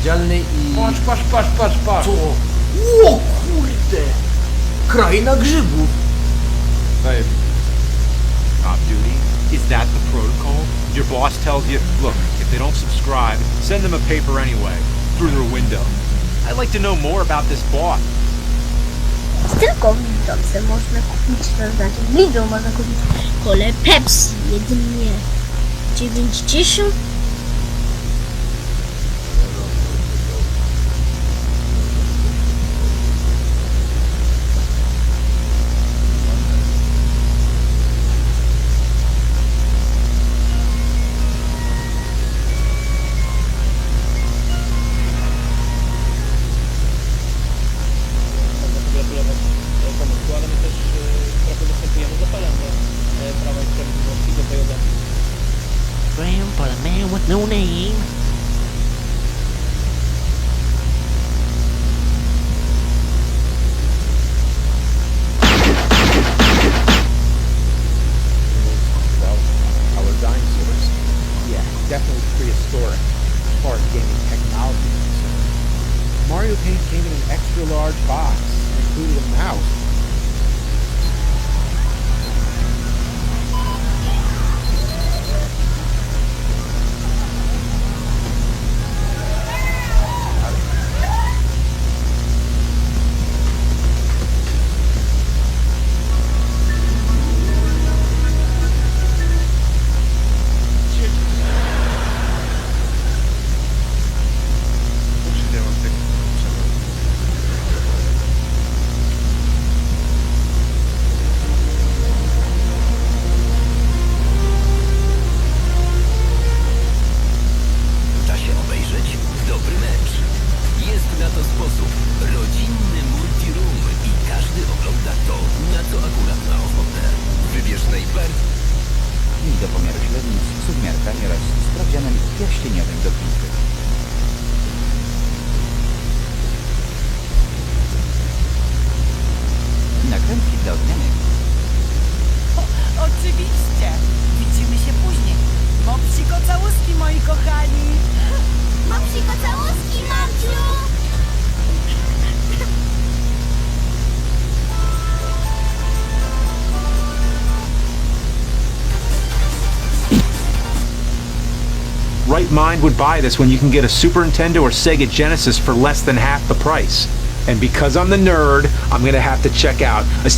odpowiedzialny i... Patrz, patrz, patrz, patrz, patrz. Co? O kurde! Kraina grzybów! Zajebiście. Off duty? Is that the protocol? Your boss tells you, look, if they don't subscribe, send them a paper anyway, through their window. I'd like to know more about this boss. Tylko w Lidlce można kupić, to znaczy w Lidlu można kupić kolę Pepsi, jedynie 90 Graham for the man with no name. Well, our dinosaurs. Yeah, definitely prehistoric as far as gaming technology is concerned. Mario Paint came in an extra large box and included a mouse. I do pomiaru średnic z umiarkami oraz sprawdzianem pierścieniowym do piłki. Right Mind would buy this when you can get a Super Nintendo or Sega Genesis for less than half the price. And because I'm the nerd, I'm gonna have to check out a